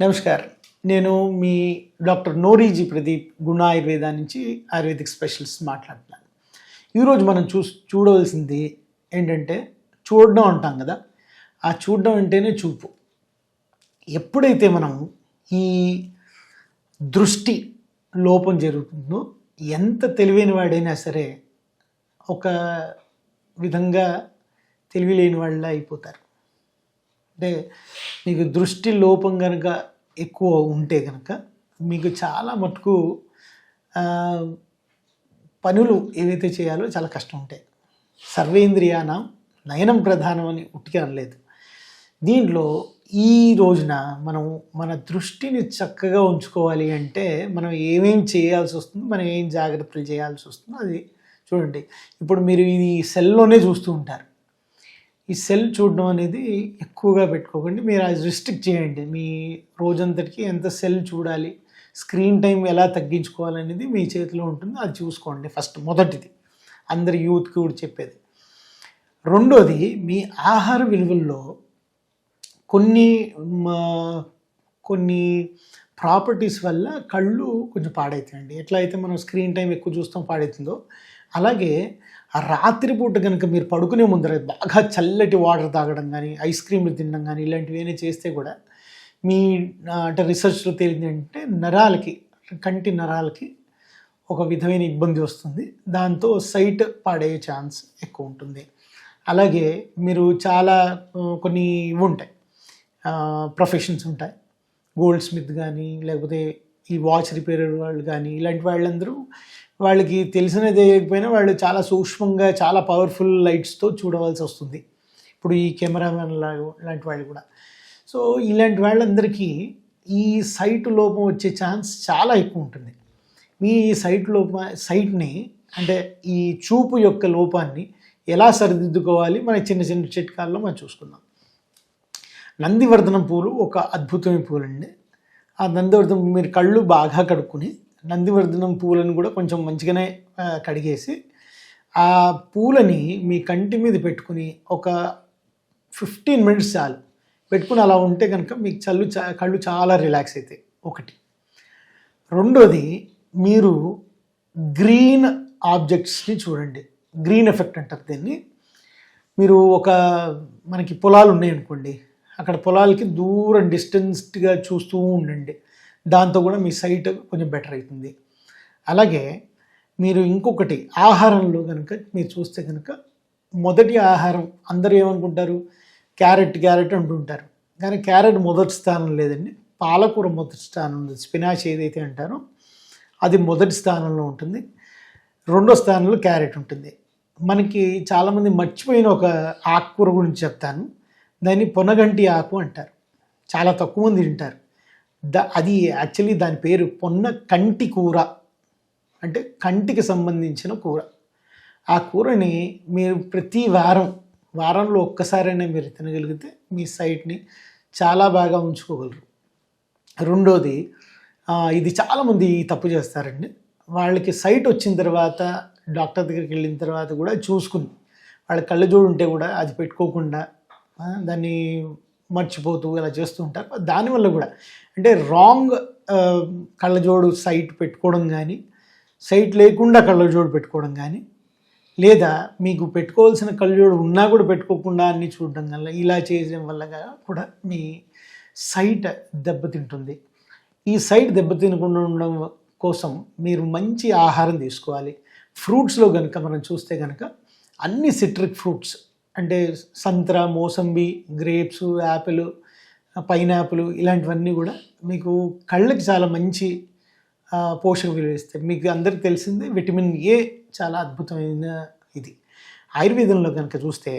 నమస్కారం. నేను మీ డాక్టర్ నోరీజీ ప్రదీప్ గుణ ఆయుర్వేద నుంచి ఆయుర్వేదిక్ స్పెషలిస్ట్ మాట్లాడుతున్నాను. ఈరోజు మనం చూ చూడవలసింది ఏంటంటే చూడడం అంటాం కదా ఆ చూడడం అంటేనే చూపు. ఎప్పుడైతే మనం ఈ దృష్టి లోపం జరుగుతుందో ఎంత తెలివైన వాడైనా సరే ఒక విధంగా తెలివి లేని వాళ్ళ అయిపోతారు. అంటే మీకు దృష్టి లోపం కనుక ఎక్కువ ఉంటే కనుక మీకు చాలా మటుకు పనులు ఏవైతే చేయాలో చాలా కష్టం ఉంటాయి. సర్వేంద్రియానం నయనం ప్రధానం అని ఉట్టిగా అనలేదు. దీంట్లో ఈ రోజున మనం మన దృష్టిని చక్కగా ఉంచుకోవాలి అంటే మనం ఏమేం చేయాల్సి వస్తుంది మనం ఏం జాగ్రత్తలు చేయాల్సి వస్తుందో అది చూడండి. ఇప్పుడు మీరు ఈ సెల్లోనే చూస్తూ ఉంటారు. ఈ సెల్ చూడడం అనేది ఎక్కువగా పెట్టుకోకండి. మీరు అది రిస్ట్రిక్ట్ చేయండి. మీ రోజంతటికి ఎంత సెల్ చూడాలి స్క్రీన్ టైం ఎలా తగ్గించుకోవాలనేది మీ చేతిలో ఉంటుంది. అది చూసుకోండి ఫస్ట్ మొదటిది. అందరి యూత్కి కూడా చెప్పేది. రెండోది మీ ఆహార విలువల్లో కొన్ని కొన్ని ప్రాపర్టీస్ వల్ల కళ్ళు కొంచెం పాడవుతాయండి ఎట్లా అయితే మనం స్క్రీన్ టైం ఎక్కువ చూస్తాం పాడవుతుందో అలాగే ఆ రాత్రిపూట కనుక మీరు పడుకునే ముందర బాగా చల్లటి వాటర్ తాగడం కానీ ఐస్ క్రీమ్లు తినడం కానీ ఇలాంటివి ఏమైనా చేస్తే కూడా మీ అంటే రీసెర్చ్లో తేలింది అంటే నరాలకి కంటి నరాలకి ఒక విధమైన ఇబ్బంది వస్తుంది. దాంతో సైట్ పాడే ఛాన్స్ ఎక్కువ ఉంటుంది. అలాగే మీరు చాలా కొన్ని ఇవి ఉంటాయి ప్రొఫెషన్స్ ఉంటాయి. గోల్డ్ స్మిత్ కానీ లేకపోతే ఈ వాచ్ రిపేర్ వాళ్ళు కానీ ఇలాంటి వాళ్ళందరూ వాళ్ళకి తెలిసినది లేకపోయినా వాళ్ళు చాలా సూక్ష్మంగా చాలా పవర్ఫుల్ లైట్స్తో చూడవలసి వస్తుంది. ఇప్పుడు ఈ కెమెరామెన్ లాగా ఇలాంటి వాళ్ళు కూడా. సో ఇలాంటి వాళ్ళందరికీ ఈ సైట్ లోపం వచ్చే ఛాన్స్ చాలా ఎక్కువ ఉంటుంది. మీ సైట్ లోప సైట్ని అంటే ఈ చూపు యొక్క లోపాన్ని ఎలా సరిదిద్దుకోవాలి? మన చిన్న చిన్న చిట్కాల్లో మనం చూసుకుందాం. నందివర్ధనం పూలు ఒక అద్భుతమైన పూలండి. ఆ నందివర్ధనం మీరు కళ్ళు బాగా కడుక్కుని నందివర్ధనం పూలను కూడా కొంచెం మంచిగానే కడిగేసి ఆ పూలని మీ కంటి మీద పెట్టుకుని ఒక ఫిఫ్టీన్ మినిట్స్ చాలు. పెట్టుకుని అలా ఉంటే కనుక మీకు చల్లు చా కళ్ళు చాలా రిలాక్స్ అవుతాయి ఒకటి. రెండోది మీరు గ్రీన్ ఆబ్జెక్ట్స్ని చూడండి. గ్రీన్ ఎఫెక్ట్ అంటారు దీన్ని. మీరు ఒక మనకి పొలాలు ఉన్నాయనుకోండి అక్కడ పొలాలకి దూరం డిస్టెన్స్డ్గా చూస్తూ ఉండండి. దాంతో కూడా మీ సైట్ కొంచెం బెటర్ అవుతుంది. అలాగే మీరు ఇంకొకటి ఆహారంలో కనుక మీరు చూస్తే కనుక మొదటి ఆహారం అందరూ ఏమనుకుంటారు? క్యారెట్ క్యారెట్ అంటుంటారు. కానీ క్యారెట్ మొదటి స్థానం లేదండి. పాలకూర మొదటి స్థానం ఉంది. స్పినాచ్ ఏదైతే అంటారో అది మొదటి స్థానంలో ఉంటుంది. రెండో స్థానంలో క్యారెట్ ఉంటుంది. మనకి చాలామంది మర్చిపోయిన ఒక ఆకుకూర గురించి చెప్తాను. దాన్ని పొనగంటి ఆకు అంటారు. చాలా తక్కువ మంది తింటారు. ద అది యాక్చువల్లీ దాని పేరు పొన్న కంటి కూర. అంటే కంటికి సంబంధించిన కూర. ఆ కూరని మీరు ప్రతి వారం వారంలో ఒక్కసారైనా మీరు తినగలిగితే మీ సైట్ని చాలా బాగా ఉంచుకోగలరు. రెండోది ఇది చాలామంది తప్పు చేస్తారండి. వాళ్ళకి సైట్ వచ్చిన తర్వాత డాక్టర్ దగ్గరికి వెళ్ళిన తర్వాత కూడా చూసుకుని వాళ్ళ కళ్ళజోడు ఉంటే కూడా అది పెట్టుకోకుండా దాన్ని మర్చిపోతూ ఇలా చేస్తూ ఉంటారు. దానివల్ల కూడా అంటే రాంగ్ కళ్ళజోడు సైట్ పెట్టుకోవడం కానీ సైట్ లేకుండా కళ్ళజోడు పెట్టుకోవడం కానీ లేదా మీకు పెట్టుకోవాల్సిన కళ్ళజోడు ఉన్నా కూడా పెట్టుకోకుండా అన్ని చూడడం వల్ల ఇలా చేయడం వల్ల కూడా మీ సైట్ దెబ్బతింటుంది. ఈ సైట్ దెబ్బతినకుండా ఉండడం కోసం మీరు మంచి ఆహారం తీసుకోవాలి. ఫ్రూట్స్లో కనుక మనం చూస్తే కనుక అన్ని సిట్రిక్ ఫ్రూట్స్ అంటే సంత్ర మోసంబి గ్రేప్స్ యాపిల్ పైనాపిల్ ఇలాంటివన్నీ కూడా మీకు కళ్ళకి చాలా మంచి పోషక విలువ ఇస్తాయి. మీకు అందరికి తెలిసిందే విటమిన్ ఏ చాలా అద్భుతమైన ఇది. ఆయుర్వేదంలో కనుక చూస్తే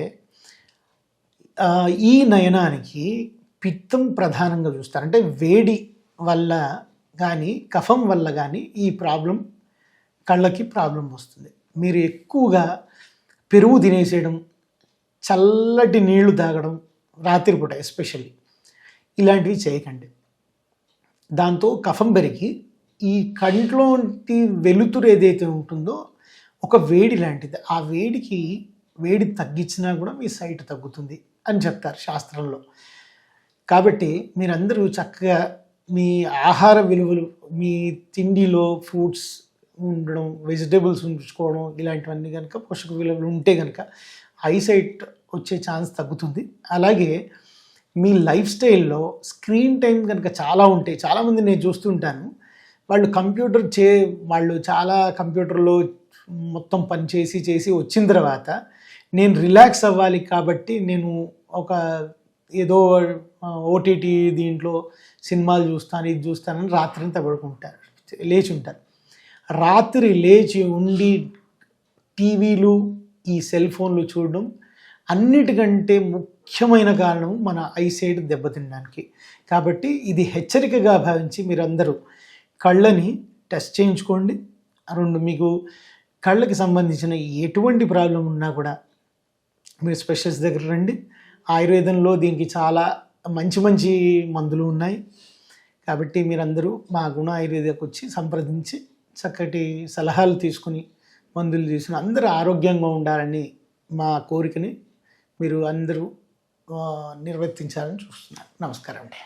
ఈ నయనానికి పిత్తం ప్రధానంగా చూస్తారు. అంటే వేడి వల్ల కానీ కఫం వల్ల కానీ ఈ ప్రాబ్లం కళ్ళకి ప్రాబ్లం వస్తుంది. మీరు ఎక్కువగా పెరుగు తినేసేయడం చల్లటి నీళ్ళు తాగడం రాత్రిపూట ఎస్పెషల్లీ ఇలాంటివి చేయకండి. దాంతో కఫం పెరిగి ఈ కంట్లోంటి వెలుతురు ఏదైతే ఉంటుందో ఒక వేడి లాంటిది ఆ వేడికి వేడి తగ్గించినా కూడా మీ సైట్ తగ్గుతుంది అని చెప్తారు శాస్త్రంలో. కాబట్టి మీరందరూ చక్కగా మీ ఆహార విలువలు మీ తిండిలో ఫ్రూట్స్ ఉండడం వెజిటేబుల్స్ ఉంచుకోవడం ఇలాంటివన్నీ కనుక పోషక విలువలు ఉంటే కనుక ఐసైట్ వచ్చే ఛాన్స్ తగ్గుతుంది. అలాగే మీ లైఫ్ స్టైల్లో స్క్రీన్ టైం కనుక చాలా ఉంటాయి చాలామంది నేను చూస్తుంటాను వాళ్ళు కంప్యూటర్ చే వాళ్ళు చాలా కంప్యూటర్లో మొత్తం పని చేసి చేసి వచ్చిన తర్వాత నేను రిలాక్స్ అవ్వాలి కాబట్టి నేను ఒక ఏదో ఓటీటీ దీంట్లో సినిమాలు చూస్తాను ఇది చూస్తానని రాత్రిని పడుకుంటారు లేచి ఉంటారు రాత్రి లేచి ఉండి టీవీలు ఈ సెల్ ఫోన్లు చూడడం అన్నిటికంటే ముఖ్యమైన కారణం మన ఐసైట్ దెబ్బతినడానికి. కాబట్టి ఇది హెచ్చరికగా భావించి మీరందరూ కళ్ళని టెస్ట్ చేయించుకోండి. రెండు మీకు కళ్ళకి సంబంధించిన ఎటువంటి ప్రాబ్లం ఉన్నా కూడా మీరు స్పెషలిస్ట్ దగ్గర రండి. ఆయుర్వేదంలో దీనికి చాలా మంచి మంచి మందులు ఉన్నాయి. కాబట్టి మీరందరూ మా గుణ ఆయుర్వేదకు వచ్చి సంప్రదించి చక్కటి సలహాలు తీసుకుని మందులు తీసుకుని అందరూ ఆరోగ్యంగా ఉండాలని మా కోరికని మీరు అందరూ నిర్వర్తించాలని చూస్తున్నాను. నమస్కారం అండి.